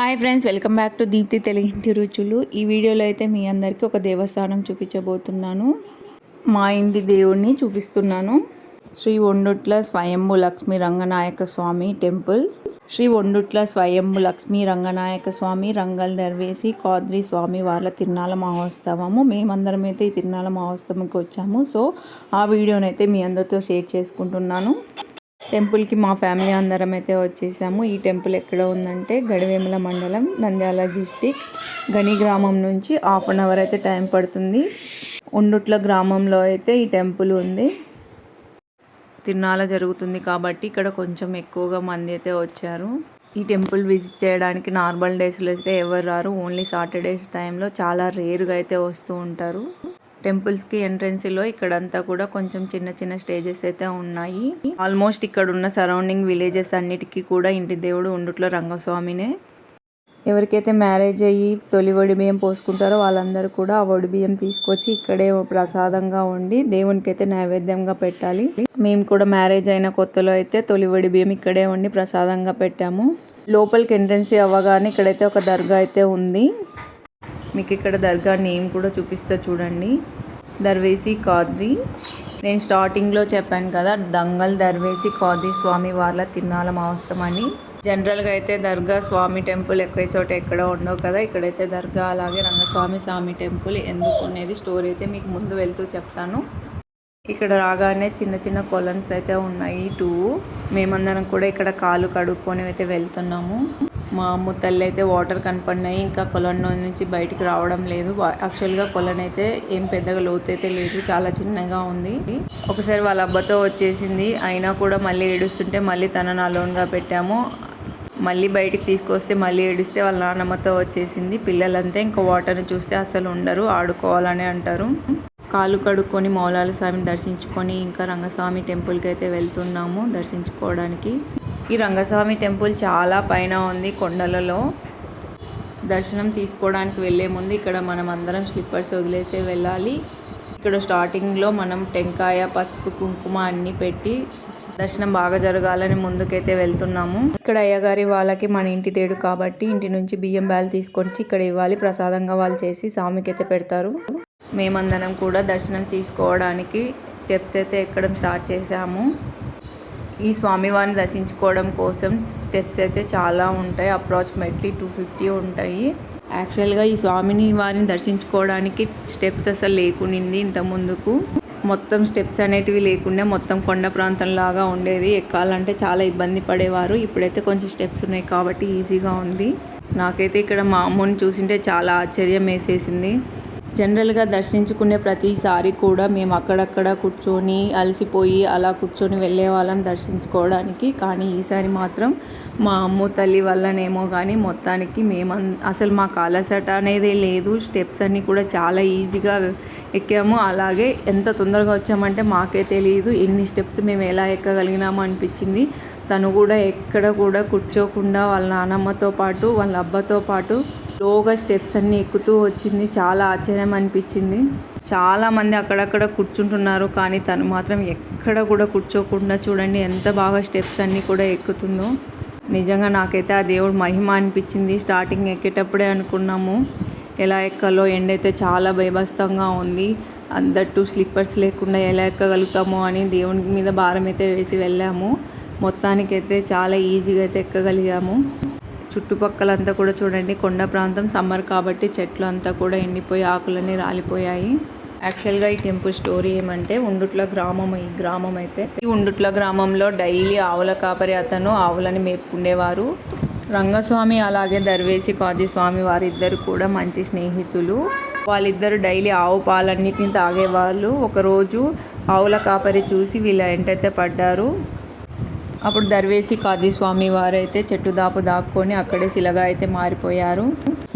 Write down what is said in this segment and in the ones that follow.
Hi friends welcome back to Deepthi తెలియంటి రుచులు ఈ వీడియోలో అయితే మీ అందరికీ ఒక దేవస్థానం చూపించబోతున్నాను. మా ఇంటి దేవుణ్ణి చూపిస్తున్నాను. శ్రీ ఒండుట్ల స్వయంభు లక్ష్మీ రంగనాయక స్వామి టెంపుల్. శ్రీ ఒండుట్ల స్వయంభు లక్ష్మీ రంగనాయక స్వామి రంగల్ దర్వేసి కాద్రి స్వామి వాళ్ళ తిరునాళ్ళ మహోత్సవము. మేమందరం అయితే ఈ తిరునాళ్ళ మహోత్సవంకి వచ్చాము. సో ఆ వీడియోనైతే మీ అందరితో షేర్ చేసుకుంటున్నాను. టెంపుల్కి మా ఫ్యామిలీ అందరం అయితే వచ్చేసాము. ఈ టెంపుల్ ఎక్కడ ఉందంటే గడివేముల మండలం నంద్యాల డిస్టిక్ గని గ్రామం నుంచి హాఫ్ అన్ అవర్ అయితే టైం పడుతుంది. ఉండుట్ల గ్రామంలో అయితే ఈ టెంపుల్ ఉంది. తిరునాళ్ళ జరుగుతుంది కాబట్టి ఇక్కడ కొంచెం ఎక్కువగా మంది అయితే వచ్చారు. ఈ టెంపుల్ విజిట్ చేయడానికి నార్మల్ డేస్లో అయితే ఎవరు రారు. ఓన్లీ సాటర్డేస్ టైంలో చాలా రేరుగా అయితే వస్తూ ఉంటారు. టెంపుల్స్కి ఎంట్రెన్స్లో ఇక్కడంతా కూడా కొంచెం చిన్న చిన్న స్టేజెస్ అయితే ఉన్నాయి. ఆల్మోస్ట్ ఇక్కడ ఉన్న సరౌండింగ్ విలేజెస్ అన్నిటికీ కూడా ఇంటి దేవుడు ఉండుట్లో రంగస్వామినే. ఎవరికైతే మ్యారేజ్ అయ్యి తొలి వడి బియ్యం పోసుకుంటారో వాళ్ళందరూ కూడా ఆ వడి బియ్యం తీసుకొచ్చి ఇక్కడే ప్రసాదంగా ఉండి దేవునికి అయితే నైవేద్యంగా పెట్టాలి. మేము కూడా మ్యారేజ్ అయిన కొత్తలో అయితే తొలి వడి బియ్యం ఇక్కడే ఉండి ప్రసాదంగా పెట్టాము. లోపలికి ఎంట్రెన్సీ అవ్వగానే ఇక్కడైతే ఒక దర్గా అయితే ఉంది. మీకు ఇక్కడ దర్గా నేమ్ కూడా చూపిస్తా చూడండి. దర్వేసి కాద్రి. నేను స్టార్టింగ్లో చెప్పాను కదా దంగల్ దర్వేసి కాద్రి స్వామి వాళ్ళ తిన్నాల మహోత్సవం అని జనరల్గా అయితే దర్గా స్వామి టెంపుల్ ఎక్కువ చోట ఎక్కడ ఉండవు కదా ఇక్కడైతే దర్గా అలాగే రంగస్వామి స్వామి టెంపుల్ ఎందుకు అనేది స్టోరీ అయితే మీకు ముందు వెళ్తూ చెప్తాను. ఇక్కడ రాగానే చిన్న చిన్న కొలన్స్ అయితే ఉన్నాయి టూ. మేమందరం కూడా ఇక్కడ కాలు కడుక్కొని అయితే వెళ్తున్నాము. మా అమ్మ తల్లి అయితే వాటర్ కనపడినాయి ఇంకా కొలను నుంచి బయటికి రావడం లేదు. యాక్చువల్గా కొలను అయితే ఏం పెద్దగా లోతు అయితే లేదు చాలా చిన్నగా ఉంది. ఒకసారి వాళ్ళ అబ్బతో వచ్చేసింది. అయినా కూడా మళ్ళీ ఏడుస్తుంటే మళ్ళీ తనను అలోన్గా పెట్టాము. మళ్ళీ బయటికి తీసుకొస్తే మళ్ళీ ఏడిస్తే వాళ్ళ నాన్నమ్మతో వచ్చేసింది. పిల్లలంతా ఇంకా వాటర్ని చూస్తే అసలు ఉండరు ఆడుకోవాలని అంటారు. కాలు కడుక్కొని మౌలాల స్వామిని దర్శించుకొని ఇంకా రంగస్వామి టెంపుల్కి అయితే వెళ్తున్నాము దర్శించుకోవడానికి. ఈ రంగస్వామి టెంపుల్ చాలా పైన ఉంది కొండలలో. దర్శనం తీసుకోవడానికి వెళ్ళే ముందు ఇక్కడ మనం అందరం స్లిప్పర్స్ వదిలేసే వెళ్ళాలి. ఇక్కడ స్టార్టింగ్లో మనం టెంకాయ పసుపు కుంకుమ అన్నీ పెట్టి దర్శనం బాగా జరగాలని ముందుకైతే వెళ్తున్నాము. ఇక్కడ అయ్యగారి వాళ్ళకి మన ఇంటి తేడు కాబట్టి ఇంటి నుంచి బియ్యం బ్యాలు తీసుకొని ఇక్కడ ఇవ్వాలి. ప్రసాదంగా వాళ్ళు చేసి స్వామికి అయితే పెడతారు. మేమందరం కూడా దర్శనం తీసుకోవడానికి స్టెప్స్ అయితే ఎక్కడం స్టార్ట్ చేసాము ఈ స్వామివారిని దర్శించుకోవడం కోసం స్టెప్స్ అయితే చాలా ఉంటాయి. అప్రాక్సిమేట్లీ టూ ఫిఫ్టీ ఉంటాయి. యాక్చువల్గా ఈ స్వామిని వారిని దర్శించుకోవడానికి స్టెప్స్ అసలు లేకునింది ఇంత ముందుకు మొత్తం స్టెప్స్ అనేటివి లేకుండా మొత్తం కొండ ప్రాంతం లాగా ఉండేది. ఎక్కాలంటే చాలా ఇబ్బంది పడేవారు. ఇప్పుడైతే కొంచెం స్టెప్స్ ఉన్నాయి కాబట్టి ఈజీగా ఉంది. నాకైతే ఇక్కడ మా అమ్మని చూసింటే చాలా ఆశ్చర్యం వేసేసింది. జనరల్గా దర్శించుకునే ప్రతిసారి కూడా మేము అక్కడక్కడ కూర్చొని అలసిపోయి అలా కూర్చొని వెళ్ళే వాళ్ళం దర్శించుకోవడానికి. కానీ ఈసారి మాత్రం మా అమ్మ తల్లి వల్లనేమో కానీ మొత్తానికి మేము అసలు మాకు అలసట అనేది లేదు. స్టెప్స్ అన్నీ కూడా చాలా ఈజీగా ఎక్కాము. అలాగే ఎంత తొందరగా వచ్చామంటే మాకే తెలియదు ఎన్ని స్టెప్స్ మేము ఎలా ఎక్కగలిగినామో అనిపించింది. తను కూడా ఎక్కడ కూడా కూర్చోకుండా వాళ్ళ నానమ్మతో పాటు వాళ్ళ అబ్బతో పాటు స్లోగా స్టెప్స్ అన్నీ ఎక్కుతూ వచ్చింది. చాలా ఆశ్చర్యం అనిపించింది. చాలామంది అక్కడక్కడ కూర్చుంటున్నారు. కానీ తను మాత్రం ఎక్కడ కూడా కూర్చోకుండా చూడండి ఎంత బాగా స్టెప్స్ అన్నీ కూడా ఎక్కుతుందో. నిజంగా నాకైతే ఆ దేవుడు మహిమ అనిపించింది. స్టార్టింగ్ ఎక్కేటప్పుడే అనుకున్నాము ఎలా ఎక్కాలో. ఎండ అయితే చాలా భయభస్తంగా ఉంది. అందట్టు స్లిప్పర్స్ లేకుండా ఎలా ఎక్కగలుగుతామో అని దేవుని మీద భారం అయితే వేసి వెళ్ళాము. మొత్తానికైతే చాలా ఈజీగా అయితే ఎక్కగలిగాము. చుట్టుపక్కలంతా కూడా చూడండి. కొండ ప్రాంతం సమ్మర్ కాబట్టి చెట్లు అంతా కూడా ఎండిపోయి ఆకులన్నీ రాలిపోయాయి. యాక్చువల్గా ఈ టెంపుల్ స్టోరీ ఏమంటే ఉండుట్ల గ్రామం ఈ గ్రామం అయితే ఈ ఉండుట్ల గ్రామంలో డైలీ ఆవుల కాపరి అతను ఆవులని మేపుకుండేవారు. రంగస్వామి అలాగే దర్వేసి కాది స్వామి వారిద్దరు కూడా మంచి స్నేహితులు. వాళ్ళిద్దరు డైలీ ఆవు పాలన్నిటిని తాగేవాళ్ళు. ఒకరోజు ఆవుల కాపరి చూసి వీళ్ళ ఎంటైతే పడ్డారు. అప్పుడు దర్వేసి కాది స్వామి వారైతే చెట్టు దాపు దాక్కొని అక్కడే శిలగా అయితే మారిపోయారు.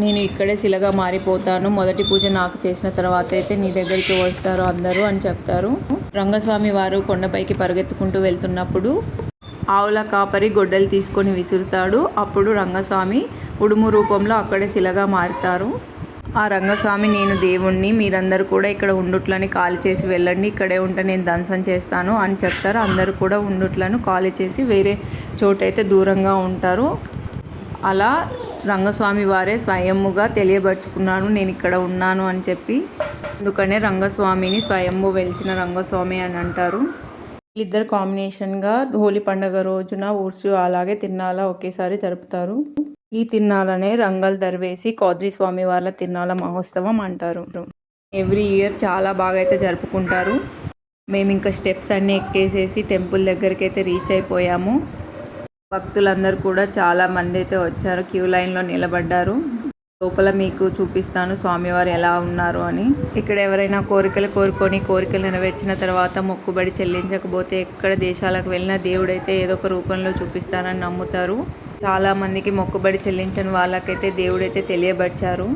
నేను ఇక్కడే శిలగా మారిపోతాను. మొదటి పూజ నాకు చేసిన తర్వాత అయితే నీ దగ్గరికి వస్తారు అందరూ అని చెప్తారు. రంగస్వామి వారు కొండపైకి పరుగెత్తుకుంటూ వెళ్తున్నప్పుడు ఆవుల కాపరి గొడ్డలు తీసుకొని విసురుతాడు. అప్పుడు రంగస్వామి ఉడుము రూపంలో అక్కడే శిలగా మారుతారు. ఆ రంగస్వామి నేను దేవుణ్ణి మీరందరూ కూడా ఇక్కడ ఉండుట్లని ఖాళీ చేసి వెళ్ళండి. ఇక్కడే ఉంటే నేను దంసం చేస్తాను అని చెప్తారు. అందరూ కూడా ఉండుట్లను ఖాళీ చేసి వేరే చోటైతే దూరంగా ఉంటారు. అలా రంగస్వామి వారే స్వయముగా తెలియపరుచుకున్నాను. నేను ఇక్కడ ఉన్నాను అని చెప్పి. అందుకనే రంగస్వామిని స్వయంభు వెలిసిన రంగస్వామి అని అంటారు. వీళ్ళిద్దరు కాంబినేషన్గా హోలీ పండుగ రోజున ఊర్సు అలాగే తిన్నాలా ఒకేసారి జరుపుతారు. ఈ తిన్నాలనే రంగల్ దర్వేసి కౌద్రి స్వామి వాళ్ళ తిన్నాల మహోత్సవం అంటారు. ఎవ్రీ ఇయర్ చాలా బాగా అయితే జరుపుకుంటారు. మేము ఇంకా స్టెప్స్ అన్నీ ఎక్కేసేసి టెంపుల్ దగ్గరికి అయితే రీచ్ అయిపోయాము. భక్తులందరూ కూడా చాలా మంది అయితే వచ్చారు క్యూ లైన్లో నిలబడ్డారు. లోపల మీకు చూపిస్తాను స్వామివారు ఎలా ఉన్నారు అని. ఇక్కడ ఎవరైనా కోరికలు కోరుకొని కోరికలు నెరవేర్చిన తర్వాత మొక్కుబడి చెల్లించకపోతే ఎక్కడ దేశాలకు వెళ్ళినా దేవుడైతే ఏదో ఒక రూపంలో చూపిస్తారని నమ్ముతారు. చాలా మందికి మొక్కుబడి చెల్లించని వాళ్ళకైతే దేవుడైతే తెలియబరిచారు.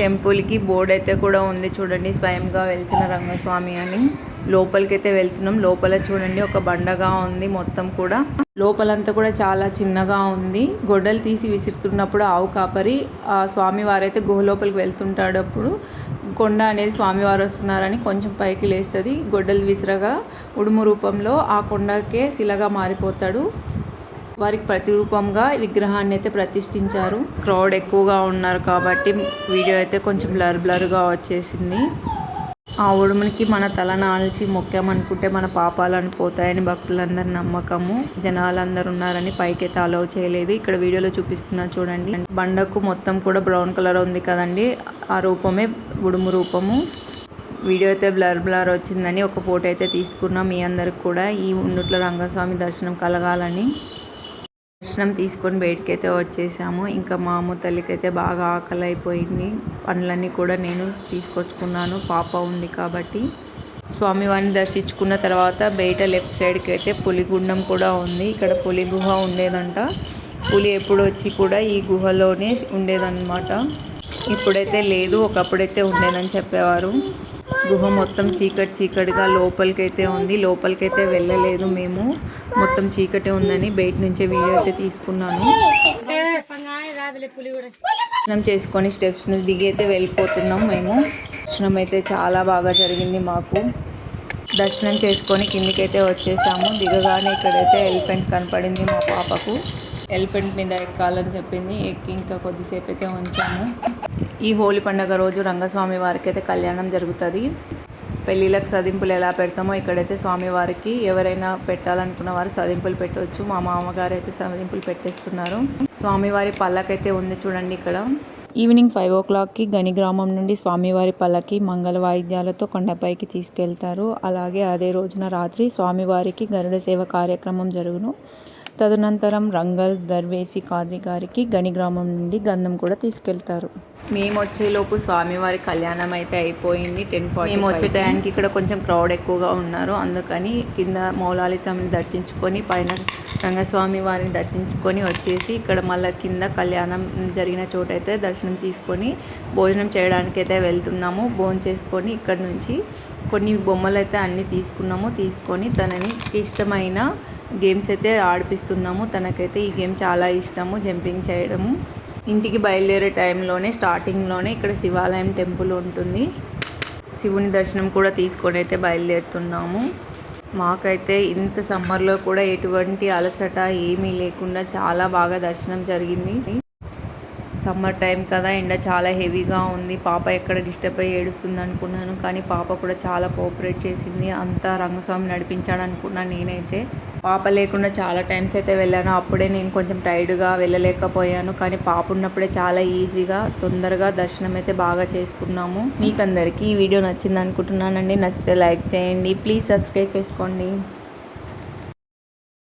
టెంపుల్కి బోర్డు అయితే కూడా ఉంది చూడండి స్వయంగా వెలిసిన రంగస్వామి అని. లోపలికైతే వెళ్తున్నాం. లోపల చూడండి ఒక బండగా ఉంది మొత్తం కూడా. లోపలంతా కూడా చాలా చిన్నగా ఉంది. గొడ్డలు తీసి విసురుతున్నప్పుడు ఆవు కాపరి ఆ స్వామివారైతే గుహ లోపలికి వెళ్తుంటాడప్పుడు కొండ అనేది స్వామివారు వస్తున్నారని కొంచెం పైకి లేస్తుంది. గొడ్డలు విసిరగా ఉడుము రూపంలో ఆ కొండకే శిలగా మారిపోతాడు. వారికి ప్రతిరూపంగా విగ్రహాన్ని అయితే ప్రతిష్ఠించారు. క్రౌడ్ ఎక్కువగా ఉన్నారు కాబట్టి వీడియో అయితే కొంచెం బ్లర్ బ్లర్గా వచ్చేసింది. ఆ ఉడుమునికి మన తల నాల్చి మొక్కామనుకుంటే మన పాపాలను పోతాయని భక్తులందరి నమ్మకము. జనాలందరూ ఉన్నారని పైకైతే అలౌ చేయలేదు. ఇక్కడ వీడియోలో చూపిస్తున్నా చూడండి. బండకు మొత్తం కూడా బ్రౌన్ కలర్ ఉంది కదండి. ఆ రూపమే ఉడుము రూపము. వీడియో అయితే బ్లర్ బ్లర్ వచ్చిందని ఒక ఫోటో అయితే తీసుకున్నాం మీ అందరికి కూడా. ఈ ఉండుట్ల రంగస్వామి దర్శనం కలగాలని. దర్శనం తీసుకొని బయటికి అయితే వచ్చేసాము. ఇంకా మా అమ్మ తల్లికి అయితే బాగా ఆకలి అయిపోయింది పండ్లన్నీ కూడా నేను తీసుకొచ్చుకున్నాను. పాప ఉంది కాబట్టి. స్వామివారిని దర్శించుకున్న తర్వాత బయట లెఫ్ట్ సైడ్కి అయితే పులిగుండం కూడా ఉంది. ఇక్కడ పులి గుహ ఉండేదంట. పులి ఎప్పుడు వచ్చి కూడా ఈ గుహలోనే ఉండేదన్నమాట. ఇప్పుడైతే లేదు. ఒకప్పుడైతే ఉండేదని చెప్పేవారు. గుహ మొత్తం చీకటి చీకటిగా లోపలికైతే ఉంది. లోపలికైతే వెళ్ళలేదు మేము. మొత్తం చీకటే ఉందని బయట నుంచే వీడియో అయితే తీసుకున్నాను. దర్శనం చేసుకొని స్టెప్స్ నుంచి దిగి అయితే వెళ్ళిపోతున్నాం మేము. దర్శనం అయితే చాలా బాగా జరిగింది మాకు. దర్శనం చేసుకొని కిందికైతే వచ్చేసాము. దిగగానే ఇక్కడైతే ఎలిఫెంట్ కనపడింది మా పాపకు. ఎలిఫెంట్ మీద ఎక్కాలని చెప్పింది. ఎక్కి ఇంకా కొద్దిసేపు అయితే ఉంచాము. ఈ హోలీ పండుగ రోజు రంగస్వామి వారికి అయితే కళ్యాణం జరుగుతుంది. పెళ్ళిళ్ళకి సదింపులు ఎలా పెడతామో ఇక్కడైతే స్వామివారికి ఎవరైనా పెట్టాలనుకున్న వారు సదింపులు పెట్టవచ్చు మా మామగారు అయితే సదింపులు పెట్టేస్తున్నారు. స్వామివారి పల్లకైతే ఉంది చూడండి ఇక్కడ. ఈవినింగ్ ఫైవ్ ఓ క్లాక్కి గని గ్రామం నుండి స్వామివారి పల్లకి మంగళ వాయిద్యాలతో కొండపైకి తీసుకెళ్తారు. అలాగే అదే రోజున రాత్రి స్వామివారికి గరుడ సేవ కార్యక్రమం జరుగును. తదనంతరం రంగల్ దర్వేసి కాద్రి గారికి గని గ్రామం నుండి గంధం కూడా తీసుకెళ్తారు. మేము వచ్చేలోపు స్వామివారి కళ్యాణం అయితే అయిపోయింది. టెన్ ఫార్టీ మేము వచ్చే టైంకి ఇక్కడ కొంచెం క్రౌడ్ ఎక్కువగా ఉన్నారు. అందుకని కింద మౌలాలి స్వామిని దర్శించుకొని పైన రంగస్వామి వారిని దర్శించుకొని వచ్చేసి ఇక్కడ మళ్ళీ కింద కళ్యాణం జరిగిన చోట అయితే దర్శనం తీసుకొని భోజనం చేయడానికి అయితే వెళ్తున్నాము. భోజనం చేసుకొని ఇక్కడ నుంచి కొన్ని బొమ్మలు అయితే అన్నీ తీసుకున్నాము తీసుకొని తనని ఇష్టమైన గేమ్స్ అయితే ఆడిపిస్తున్నాము. తనకైతే ఈ గేమ్ చాలా ఇష్టము జంపింగ్ చేయడము. ఇంటికి బయలుదేరే టైంలోనే స్టార్టింగ్లోనే ఇక్కడ శివాలయం టెంపుల్ ఉంటుంది. శివుని దర్శనం కూడా తీసుకొని అయితే బయలుదేరుతున్నాము. మాకైతే ఇంత సమ్మర్లో కూడా ఎటువంటి అలసట ఏమీ లేకుండా చాలా బాగా దర్శనం జరిగింది. సమ్మర్ టైం కదా ఎండ చాలా హెవీగా ఉంది. పాప ఎక్కడ డిస్టర్బ్ అయ్యి ఏడుస్తుంది అనుకున్నాను కానీ పాప కూడా చాలా కోఆపరేట్ చేసింది. అంతా రంగస్వామి నడిపించాడు అనుకున్నాను నేనైతే. పాప లేకుండా చాలా టైమ్స్ అయితే వెళ్ళాను. అప్పుడే నేను కొంచెం టైర్డ్గా వెళ్ళలేకపోయాను కానీ పాప ఉన్నప్పుడే చాలా ఈజీగా తొందరగా దర్శనం అయితే బాగా చేసుకున్నాము. మీకు అందరికీ ఈ వీడియో నచ్చింది అనుకుంటున్నానండి. నచ్చితే లైక్ చేయండి. ప్లీజ్ సబ్స్క్రైబ్ చేసుకోండి.